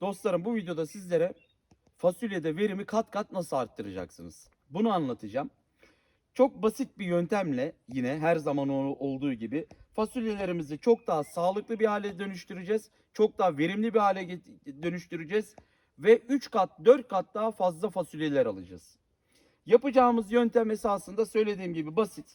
Dostlarım bu videoda sizlere fasulyede verimi kat kat nasıl arttıracaksınız? Bunu anlatacağım. Çok basit bir yöntemle yine her zaman olduğu gibi fasulyelerimizi çok daha sağlıklı bir hale dönüştüreceğiz. Çok daha verimli bir hale dönüştüreceğiz ve 3 kat 4 kat daha fazla fasulyeler alacağız. Yapacağımız yöntem esasında söylediğim gibi basit.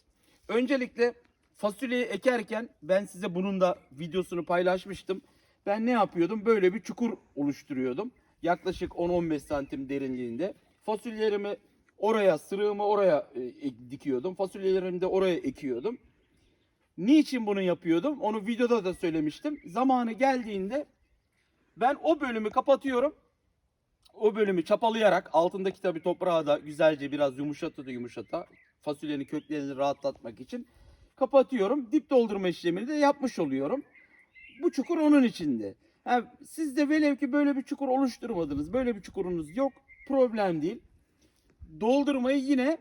Öncelikle fasulyeyi ekerken ben size bunun da videosunu paylaşmıştım. Ben ne yapıyordum? Böyle bir çukur oluşturuyordum. Yaklaşık 10-15 santim derinliğinde. Fasulyelerimi oraya, sırığımı oraya e, ek- dikiyordum. Fasulyelerimi de oraya ekiyordum. Niçin bunu yapıyordum? Onu videoda da söylemiştim. Zamanı geldiğinde ben o bölümü kapatıyorum. O bölümü çapalayarak altındaki tabi toprağı da güzelce biraz yumuşata yumuşata fasulyenin köklerini rahatlatmak için kapatıyorum. Dip doldurma işlemini de yapmış oluyorum. Bu çukur onun içinde. Ha, siz de velev ki böyle bir çukur oluşturmadınız. Böyle bir çukurunuz yok. Problem değil. Doldurmayı yine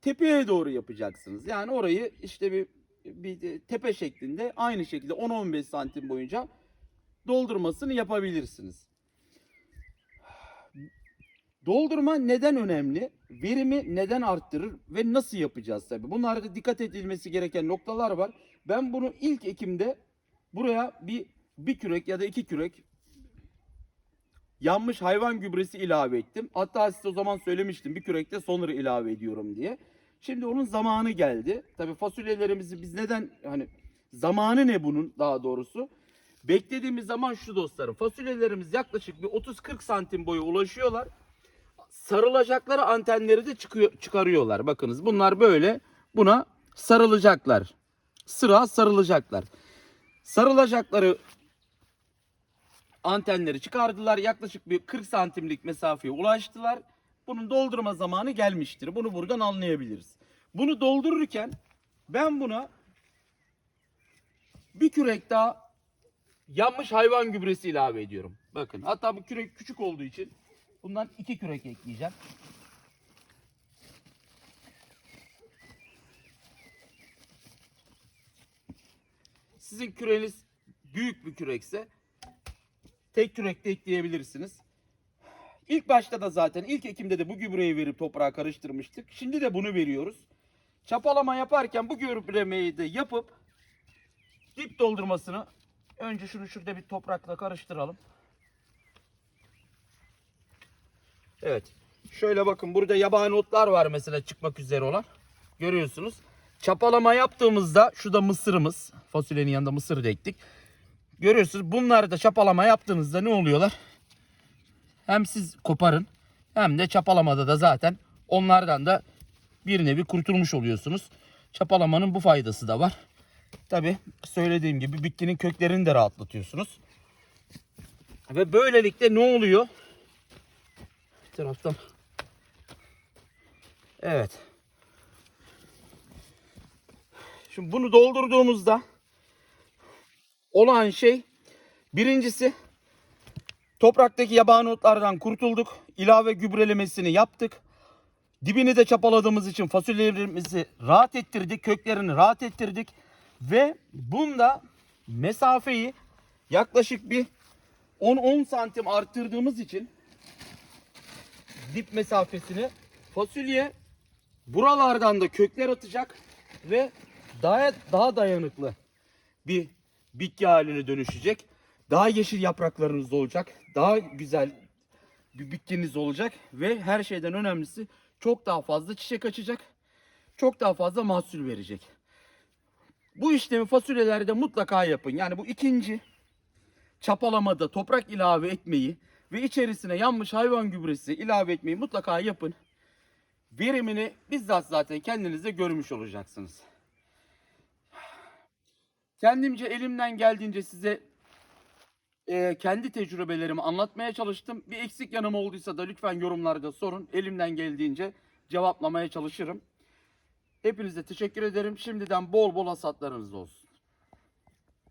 tepeye doğru yapacaksınız. Yani orayı işte bir, bir tepe şeklinde aynı şekilde 10-15 santim boyunca doldurmasını yapabilirsiniz. Doldurma neden önemli? Verimi neden arttırır ve nasıl yapacağız tabii? Bunlarda dikkat edilmesi gereken noktalar var. Ben bunu ilk ekimde buraya bir bir kürek ya da iki kürek yanmış hayvan gübresi ilave ettim. Hatta size o zaman söylemiştim bir kürekte sonra ilave ediyorum diye. Şimdi onun zamanı geldi. Tabii fasulyelerimizi biz neden hani zamanı ne bunun daha doğrusu? Beklediğimiz zaman şu dostlarım. Fasulyelerimiz yaklaşık bir 30-40 santim boyu ulaşıyorlar. Sarılacakları antenleri de çıkıyor, çıkarıyorlar. Bakınız bunlar böyle buna sarılacaklar. Sıra sarılacaklar. Sarılacakları antenleri çıkardılar. Yaklaşık bir 40 santimlik mesafeye ulaştılar. Bunun doldurma zamanı gelmiştir. Bunu buradan anlayabiliriz. Bunu doldururken ben buna bir kürek daha yanmış hayvan gübresi ilave ediyorum. Bakın hatta bu kürek küçük olduğu için bundan iki kürek ekleyeceğim. Sizin küreniz büyük bir kürekse tek kürek de ekleyebilirsiniz. İlk başta da zaten ilk ekimde de bu gübreyi verip toprağa karıştırmıştık. Şimdi de bunu veriyoruz. Çapalama yaparken bu gübremeyi de yapıp dip doldurmasını önce şunu şurada bir toprakla karıştıralım. Evet. Şöyle bakın burada yabani otlar var mesela çıkmak üzere olan. Görüyorsunuz. Çapalama yaptığımızda şu da mısırımız. Fasulyenin yanında mısır da ektik. Görüyorsunuz bunları da çapalama yaptığınızda ne oluyorlar? Hem siz koparın hem de çapalamada da zaten onlardan da bir nevi kurtulmuş oluyorsunuz. Çapalamanın bu faydası da var. Tabi söylediğim gibi bitkinin köklerini de rahatlatıyorsunuz. Ve böylelikle ne oluyor? Bir taraftan. Evet. Şimdi bunu doldurduğumuzda olan şey birincisi topraktaki yabani otlardan kurtulduk. İlave gübrelemesini yaptık. Dibini de çapaladığımız için fasulyelerimizi rahat ettirdik. Köklerini rahat ettirdik. Ve bunda mesafeyi yaklaşık bir 10-10 santim arttırdığımız için dip mesafesini fasulye buralardan da kökler atacak ve daha daha dayanıklı bir bitki haline dönüşecek. Daha yeşil yapraklarınız olacak. Daha güzel bir bitkiniz olacak ve her şeyden önemlisi çok daha fazla çiçek açacak. Çok daha fazla mahsul verecek. Bu işlemi fasulyelerde mutlaka yapın. Yani bu ikinci çapalamada toprak ilave etmeyi ve içerisine yanmış hayvan gübresi ilave etmeyi mutlaka yapın. Verimini bizzat zaten kendiniz de görmüş olacaksınız. Kendimce elimden geldiğince size e, kendi tecrübelerimi anlatmaya çalıştım. Bir eksik yanım olduysa da lütfen yorumlarda sorun. Elimden geldiğince cevaplamaya çalışırım. Hepinize teşekkür ederim. Şimdiden bol bol hasatlarınız olsun.